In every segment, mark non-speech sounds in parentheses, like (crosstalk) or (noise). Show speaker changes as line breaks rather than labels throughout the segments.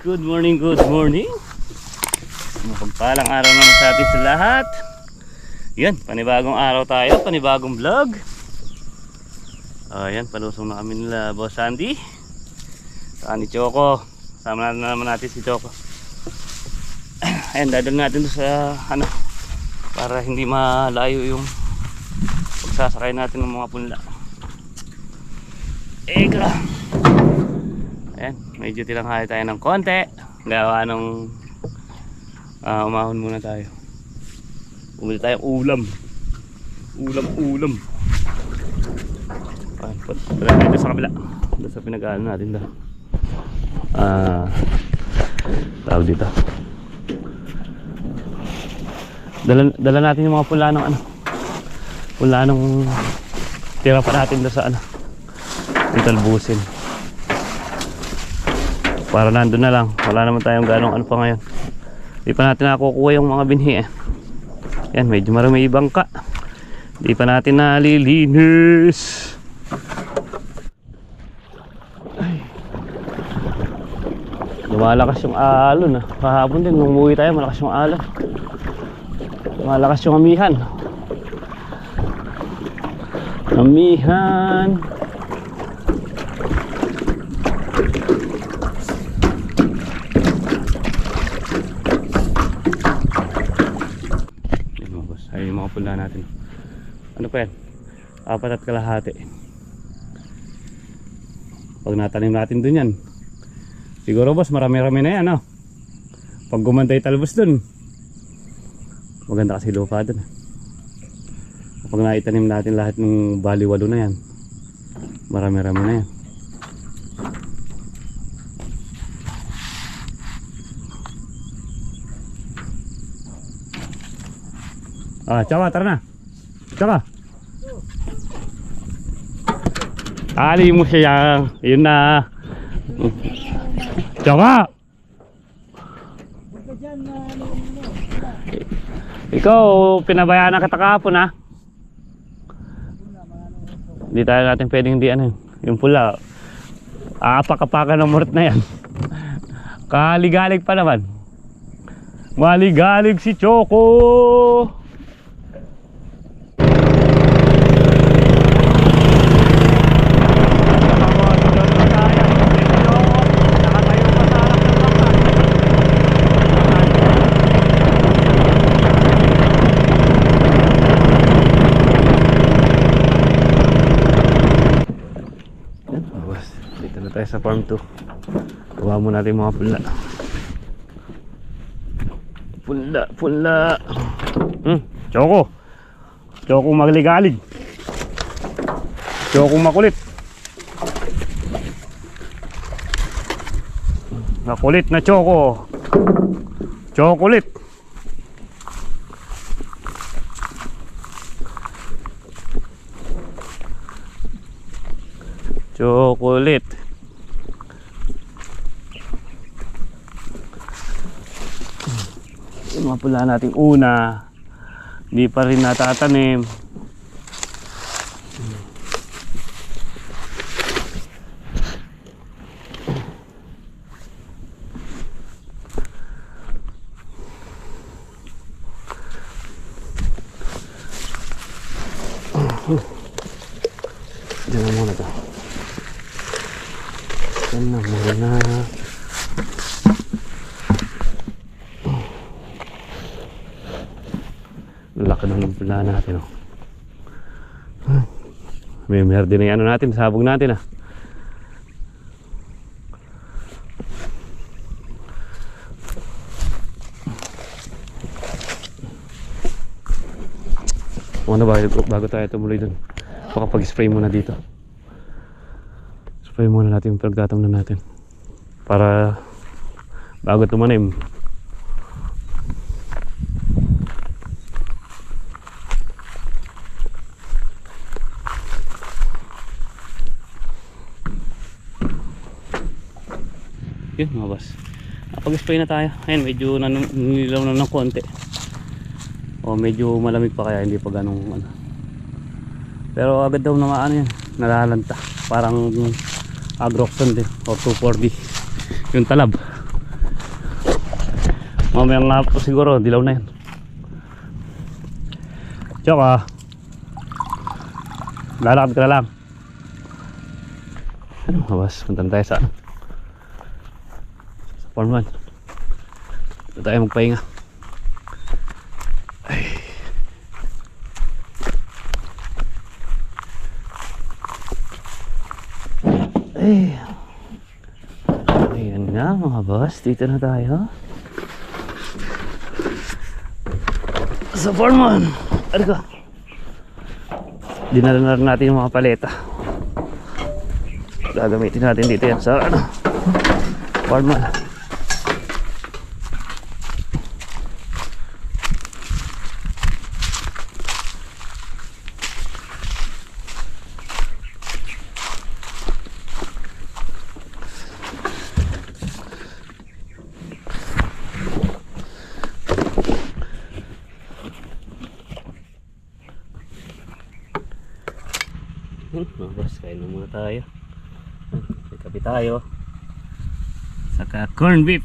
good morning, good morning. Mapagpalang araw naman sa atin sa lahat. Yan, panibagong araw tayo, panibagong vlog. Ayan, palusong na kami nila boss Sandy. Saan ni Choco. Sama na naman natin si Choco. (clears throat) Ayan, dadal natin sa ano, para hindi malayo yung pagsasakay natin ng mga punla. Eka. Ayan, medyo tinanghali tayo ng konti. Gawa nung ah, umahon muna tayo. Bumili tayo ulam. Ulam, ulam. Ayan, dito sa kabila. Doon sa pinag-ano natin daw. Ah, tawag dito. Dala, dala natin yung mga pula ng ano. Pula ng tira pa natin doon sa ano. Yung talbusin para nandun na lang. Wala naman tayong ganong ano pa ngayon. Di pa natin nakukuha yung mga binhi eh. Yan medyo marami ibang ka. Di pa natin nalilinis. Lumalakas yung alon ah kahapon din nung umuwi tayo malakas yung alon lumalakas yung amihan. Amihan Ayun mga boss. Ayun yung mga pula natin. Ano pa yan? Apat at kalahati. Pag natanim natin dun yan. Siguro boss, marami-rami na yan. No? Pag gumantay talbos dun. Maganda kasi lupa dun. Pag naitanim natin lahat ng baliwalo na yan. Marami-rami na yan. Ah, Tsawa, tara na. Tsawa. Ali mo siya. Yun na. Tsawa. Ikaw, pinabayaan na kita kahapon ha. Hindi tayo natin pwedeng di ano yun. Yung pula. Aapak-apakan ng murit na yan. Kaligalig pa naman. Maligalig si Choco. Boss, dito na tayo sa farm 2. Kuha mo natin mga pula. Pula, pula. Hmm, Choco. Choco magaligalig. Choco makulit. Makulit na Choco. Chocolate. Chocolate. Yung mga pula nating una, hindi pa rin natatanim. Diyan na muna to. Diyan na muna. Laki ng pula natin oh. May merde na ano natin, sabog natin ah. Ano ba, bago tayo tumuloy dun. Baka pag-spray muna dito. Spray muna natin yung pagdatam na natin. Para bago tumanim. Boss. Napag-spray na tayo. Ayun, medyo nilaw na ng konti. O medyo malamig pa kaya hindi pa ganong ano. Pero agad daw na maano yan. Nalalanta. Parang agroxon din. O 240. Yung talab. Mamayang nga po siguro, dilaw na yan. Tsaka, lalakad ka na lang. Ano mga boss, punta na tayo sa 1. Dito tayo magpahinga. Ay. Ay. Ayan nga mga boss, dito na tayo. Sa farm 1. Ano ka? Dinala na natin yung mga paleta. Gagamitin natin dito yan sa ano. Farm 1. Hmm, mga boss, kain na muna tayo. Hmm, May kape tayo. Saka corn beef.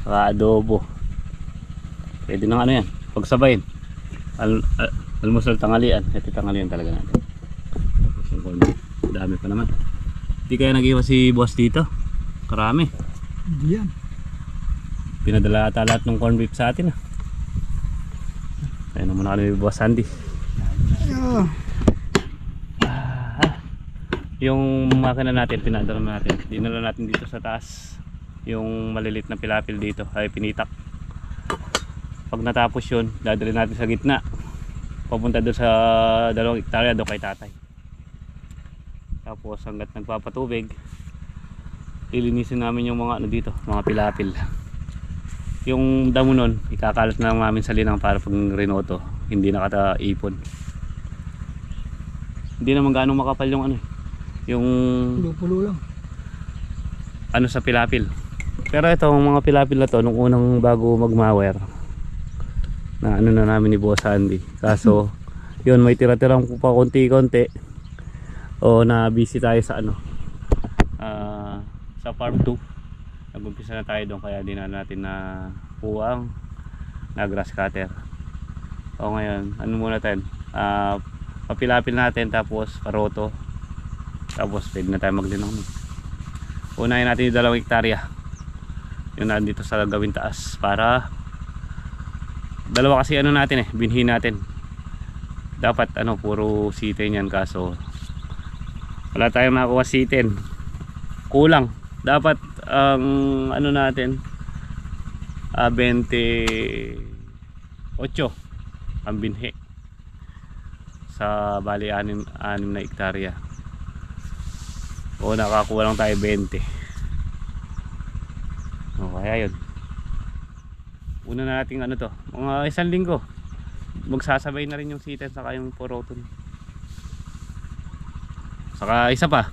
Saka adobo. Pwede na ano yan. Pagsabayin. Al al almusal tangalian. Ito tangalian talaga natin. Tapos yung corn beef. Dami pa naman. Hindi kaya nag-iwa si boss dito. Karami.
Hindi yan.
Pinadala ata lahat ng corn beef sa atin. Ah. Kaya na muna kami boss Sandy.
Ah,
yung makina natin pinadala natin. Dinala natin dito sa taas. Yung malilit na pilapil dito ay pinitak. Pag natapos yun dadali natin sa gitna. Papunta doon sa dalawang hektarya doon kay tatay. Tapos hanggat nagpapatubig lilinisin namin yung mga ano dito mga pilapil. Yung damo nun ikakalat na namin sa linang para pag rinoto hindi nakataipon. Hindi naman gaano makapal yung ano eh, yung
pulo-pulo lang.
ano sa pilapil. Pero ito, ang mga pilapil na to, nung unang bago magmawer, na ano na namin ni Boss Andy. Kaso, (laughs) yun, may tira-tirang pa konti-konti. O na busy tayo sa ano, ah, sa farm 2. Nag-umpisa na tayo doon, kaya di na natin na puwang na grass cutter. O ngayon, ano muna tayo? Ah, papilapil natin, tapos karoto. Tapos pwede na tayo maglinong. Unahin natin yung dalawang hektarya. Yung nandito sa gawin taas para dalawa kasi ano natin eh, binhi natin. Dapat ano, puro sitin yan kaso wala tayong nakuha sitin. Kulang. Dapat ang ano natin ah 28 ang binhi sa bali 6, 6 na hektarya o nakakuha lang tayo 20 o kaya yun. Una na natin ano to mga isang linggo magsasabay na rin yung sitan saka yung poroton saka isa pa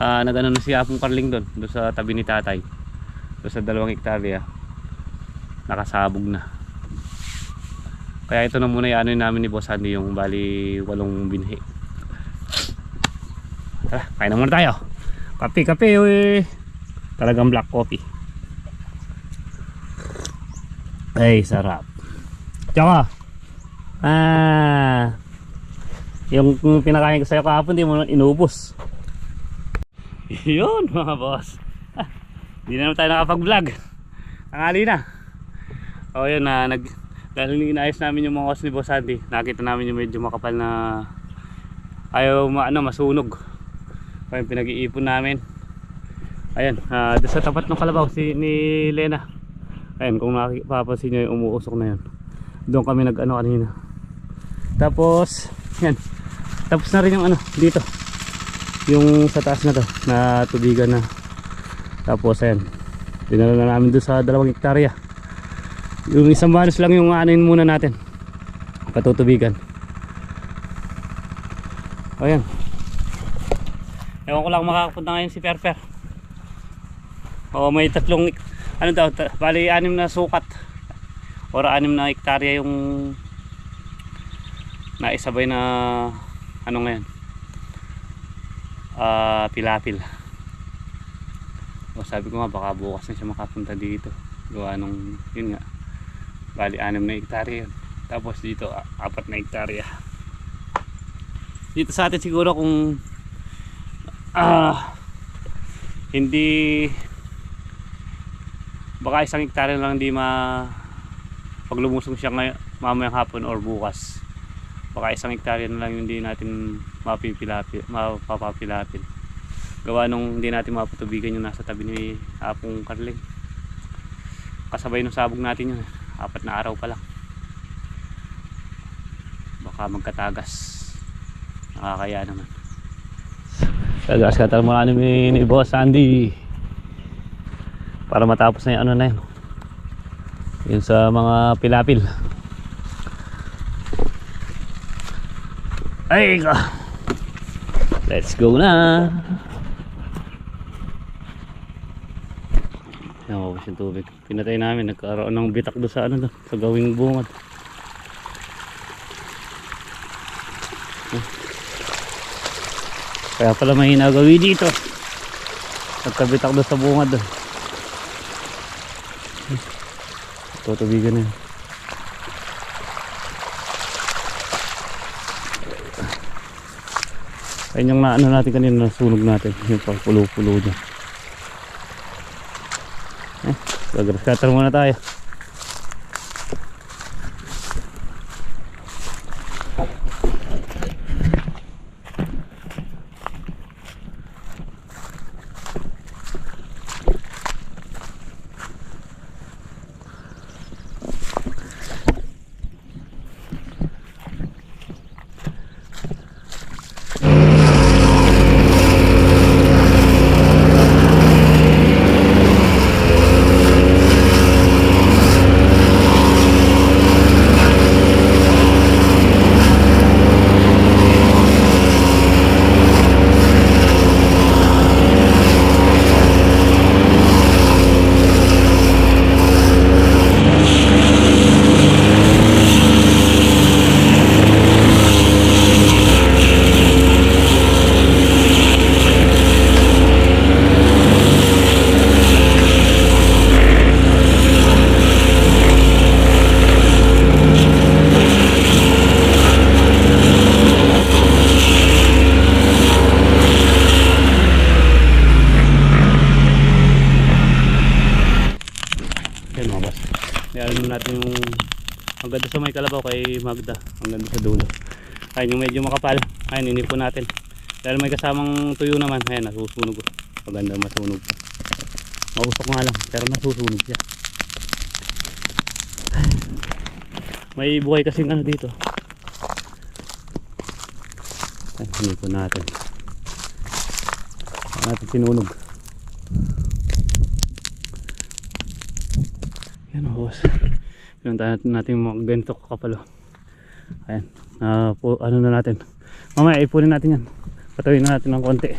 uh, nagano na si Apong Carling doon doon sa tabi ni tatay doon sa dalawang hektarya nakasabog na. Kaya ito na muna yung ano namin ni Boss Andy yung bali walong binhi. Tara kain na muna tayo Kape, kape, uy. Talagang black coffee. Ay, sarap. Tsaka, ah, yung pinakain ko sa'yo kahapon, di mo inubos. Yun, mga boss. Ah, di na naman tayo nakapag-vlog. Tangali na. O, yun na, nag, dahil inayos namin yung mga host ni Boss Andy, nakita namin yung medyo makapal na ayaw ma, ano, masunog pa yung pinag-iipon namin. Ayan uh, sa tapat ng kalabaw si, ni Lena. Ayan kung mapapansin nyo yung umuusok na yun. Doon kami nag ano kanina. Tapos yan tapos na rin yung ano dito. Yung sa taas na to na tubigan na. Tapos ayan dinala na namin doon sa dalawang hektarya. Yung isang banos lang yung anin muna natin patutubigan. Ayan Ewan ko lang makakapunta ngayon si Perper. O may tatlong ano daw, bali anim na sukat. Or anim na hektarya yung naisabay na ano ngayon. Ah, pilapil. O sabi ko nga baka bukas na siya makapunta dito. gawa nung yun nga bali anim na hektarya yun tapos dito apat na hektarya dito sa atin siguro kung ah. Hindi. Baka isang hektarya lang hindi ma pag lumusong siya ngayon mamayang hapon or bukas. Baka isang hektarya na lang hindi natin mapipilapil mapapapilapil gawa nung hindi natin mapatubigan yung nasa tabi ni Apong Carling kasabay ng sabog natin yun apat na araw pa lang. Baka magkatagas. Nakakaya naman tagas ka mo ni, ni Boss Andy para matapos na yung ano na yun yun sa mga pilapil ay ka let's go na Nakabos yung tubig. Pinatay namin. Nagkaroon ng bitak doon sa ano doon. Sa gawing bungad. Kaya pala may hinagawi dito. Nagkabitak doon sa bungad doon. Tutubigan na yun. Ayun yung naano natin kanina, nasunog natin. Yung pagpulo-pulo dyan. Gagrass cutter muna tayo. Magda. Hanggang sa dulo. Ayun yung medyo makapal. Ayun, inipon natin. Dahil may kasamang tuyo naman. Ayun, nasusunog. Maganda masunog. Mausok nga lang. Pero nasusunog siya. May buhay kasing ano dito. Ay, inipon natin. Ayun natin sinunog. Yan o boss. Pinuntahan natin mga ganito kakapalo. Ayan. na po, ano na natin. Mamaya ipunin natin yan. Patawin na natin ng konti.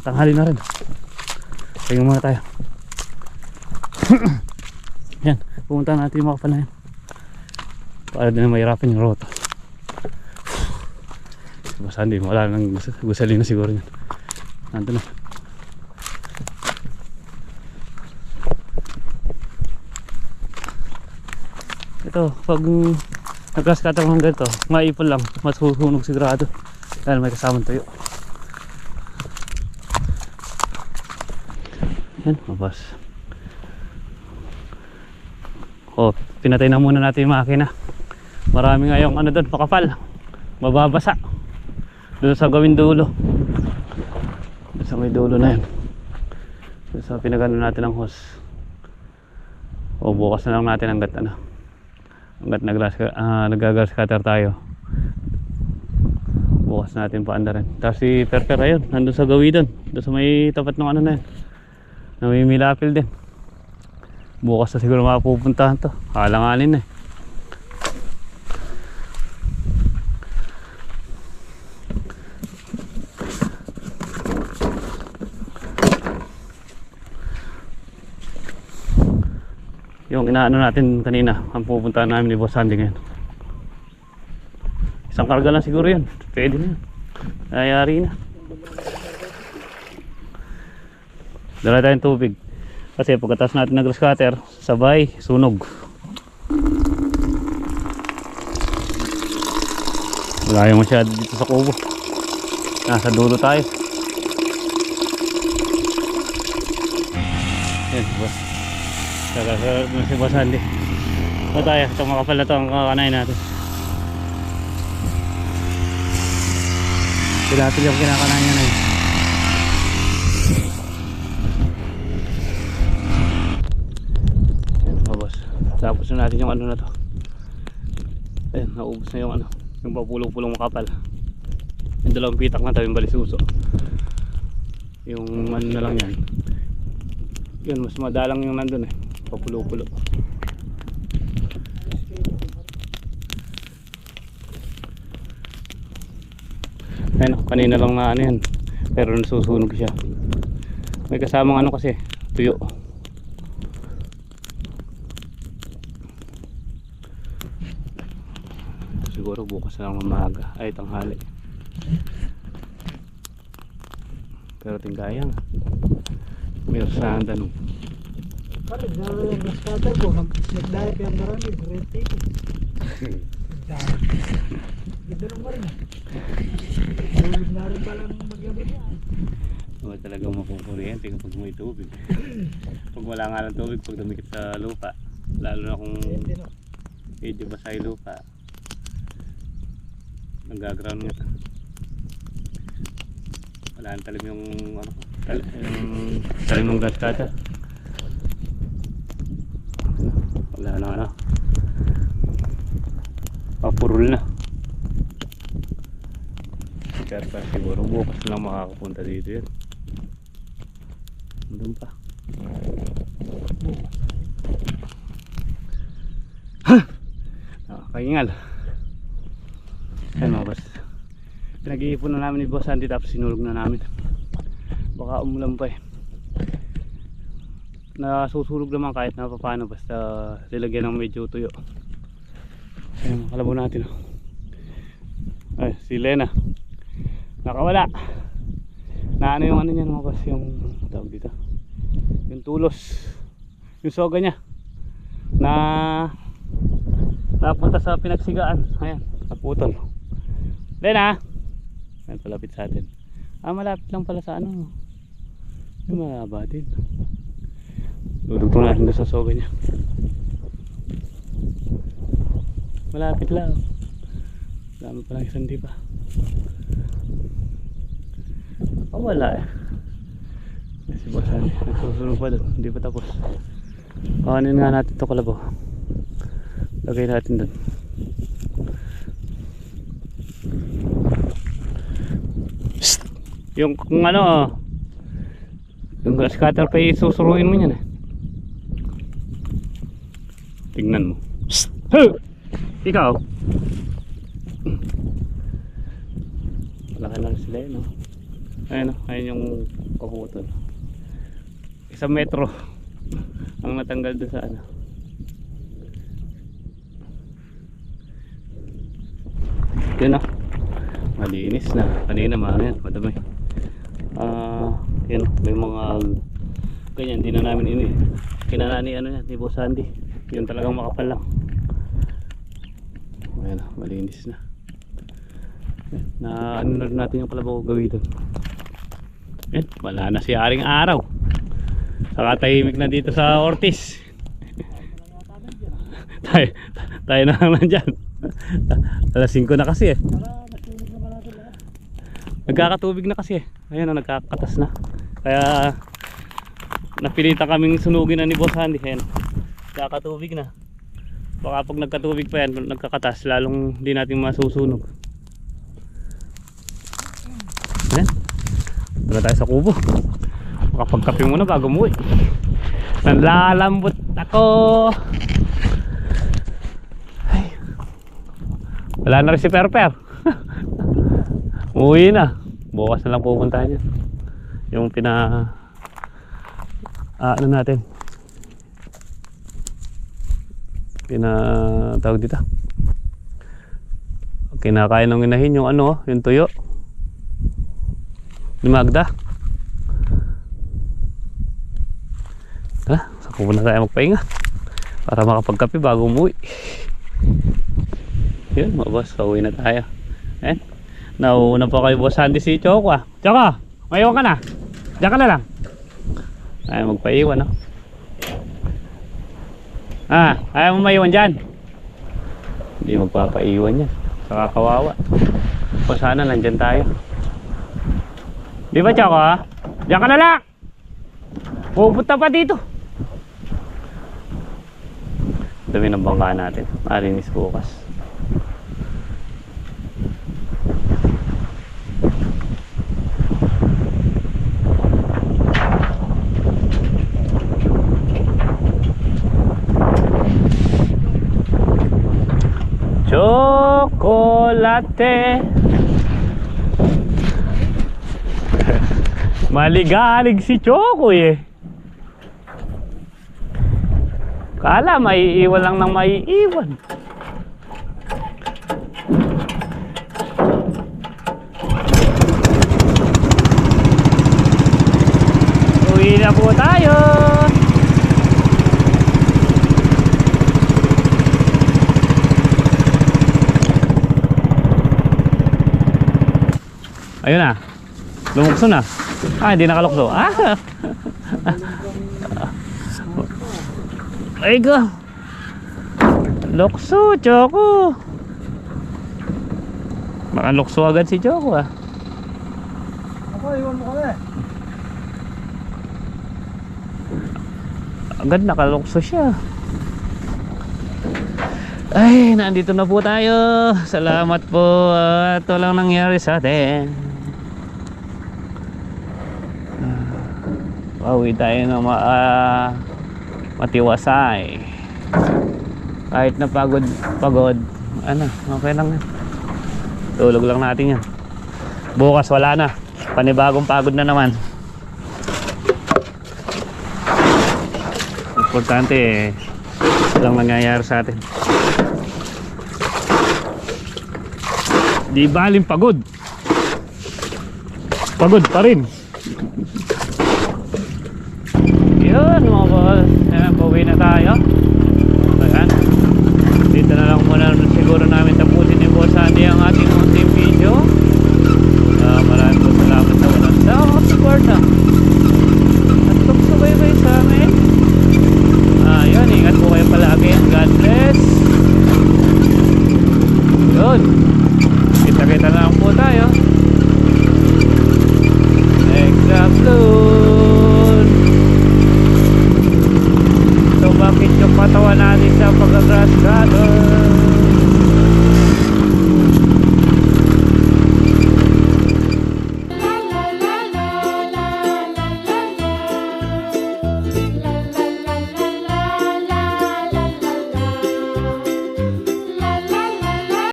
Sa tanghali na rin. Tingnan muna tayo. (clears throat) yan. Pumunta natin yung mga kapal na yan. Para din na mahirapin yung roto. Basta hindi. Wala nang gus- gusalin na siguro yan. Nandun na. Ito, pag nag-grass cutter ng ganito, maipon lang, mas susunog sigurado. Dahil may kasamang tuyo. Yan, mabas. O, pinatay na muna natin yung makina. Marami nga yung ano doon, pakapal. Mababasa. Doon sa gawin dulo. Doon sa may dulo na yan. Doon sa pinagano natin ng hose. O bukas na lang natin hanggat ano hanggat nag-grass, uh, nag-grass cutter tayo bukas natin paanda rin tapos si Perper ayun nandun sa gawi doon doon sa may tapat ng ano na yun. Na may milapil din. Bukas na siguro mapupuntahan to. Halanganin eh yung inaano natin kanina ang pupuntahan namin ni Boss Sandy ngayon isang karga lang siguro yun pwede na yun ayari na dala tayong tubig Kasi pagkatapos natin ng grass cutter, sabay, sunog. Wala yung masyado dito sa kubo. Nasa dulo tayo. Kakakarap na si Boss Andy. Ito tayo, ito makapal na ito ang kakanain natin. Pinatid yung kinakanain niya na yun. Tapos na natin yung ano na to. Ayun, naubos na yung ano. Yung papulong-pulong makapal. Yung dalawang pitak na tayo yung balisuso. Yung ano na lang yan. Yun, mas madalang yung nandun eh. Papulo-pulo. Ayun, kanina lang na ano yan. Pero nasusunog siya. May kasamang ano kasi, tuyo. Siguro bukas na lang umaga. Ay, tanghali. Pero tingkayang. Meron sa tanong.
Gas cutter ko, nag-diet yung marami, red tape. Ganda nung marin. Tulog na rin palang magyabot yan.
Oo talagang makukuryente kapag may tubig. pag wala nga ng tubig, pag dumikit sa lupa, lalo na kung medyo basa yung lupa, nag-ground nga. Wala nang talim yung ano, tal yung talim ng. Wala na ano. Papurol na. Pero pa siguro bukas lang makakapunta dito yun. Doon pa. Nakakaingal. Ayan mga boss. Pinag-iipon na namin ni Boss Andy tapos sinulog na namin. Baka umulan pa eh. Nasusulog naman kahit na paano basta lilagyan ng medyo tuyo. Ayan, kalabaw natin. oh. Ay, si Lena. Nakawala. Na ano yung ano niyan mga yung tawag dito. Yung tulos. Yung soga niya. Na napunta sa pinagsigaan. Ayan, naputol. Lena! Ayan, palapit sa atin. Ah, malapit lang pala sa ano. Yung malaba din. Dudugtong natin doon sa soga niya. Malapit lang. Dami pa lang isang di pa. Oh, wala eh. May Si Boss Ali, nagsusunod pa doon. Hindi pa tapos. Kanin nga natin ito kalabaw. Lagay natin doon. Yung kung ano, yung grass cutter pa isusuruin mo yan eh. Tingnan mo. Psst! Huh! Ikaw. Malaki lang sila yun, no? Ayun, no? ayun yung kaputol. Isang metro ang natanggal doon sa ano. Yun na. Malinis na. Kanina mga yan, madami. Ah, yun, may mga ganyan, di na namin ini. Kinala ni ano yan, ni Boss Andy. Yun talagang makapal lang. Ayan, malinis na. Ayan, Na ano na natin yung kalabaw gawin doon. Yan, wala na si Aring Araw. Saka tahimik na dito sa Ortiz. (laughs) tayo, tayo na lang nandyan. (laughs) Alas 5 na kasi eh. Nagkakatubig na kasi eh. Ayan o, nagkakatas na. Kaya napilitan kaming sunugin na ni Boss Andy. Ayan, nagkakatubig na. Baka pag nagkatubig pa yan, nagkakatas, lalong hindi natin masusunog. Ayan. Tara tayo sa kubo. Makapagkape muna bago umuwi. Nanlalambot ako. Ay. Wala na rin si Perper. (laughs) Uwi na. Bukas na lang pupunta niya. Yung pina... Ah, ano natin? Pina... Tawag dito. Kinakain ng inahin yung ano, yung tuyo. Ni Magda. Ha? Saka muna tayo magpahinga. Para makapagkape bago umuwi. Yun, mga boss. Pauwi na tayo. Eh? Nauuna pa kayo boss Sandy si Choco ah. Choco, mayawan ka na. Diyan ka na lang. Ay, magpaiwan no? Ah, ayaw mo maiwan dyan. Hindi magpapaiwan yan. Saka kawawa. O sana nandyan tayo. Di ba Choco ah? Diyan ka na lang. Pupunta pa dito. Dami ng bangka natin. Marinis bukas. Chocolate Maligalig si Choco eh. Kala maiiwan lang ng maiiwan. Uwi na po tayo Ayun na. Lumukso na. Ah, hindi nakalukso. Ah. (laughs) Ay go. Lukso, Choco. Baka lukso agad si Choco ah.
Ako, iwan mo kami.
Agad nakalukso siya. Ay, nandito na po tayo. Salamat po at walang nangyari sa atin. Pauwi tayo na ma ah, matiwasay. Kahit na pagod, pagod, ano, okay lang yan. Tulog lang natin yan. Bukas wala na. Panibagong pagod na naman. Importante eh, walang nangyayari sa atin. Di baling pagod. Pagod pa rin.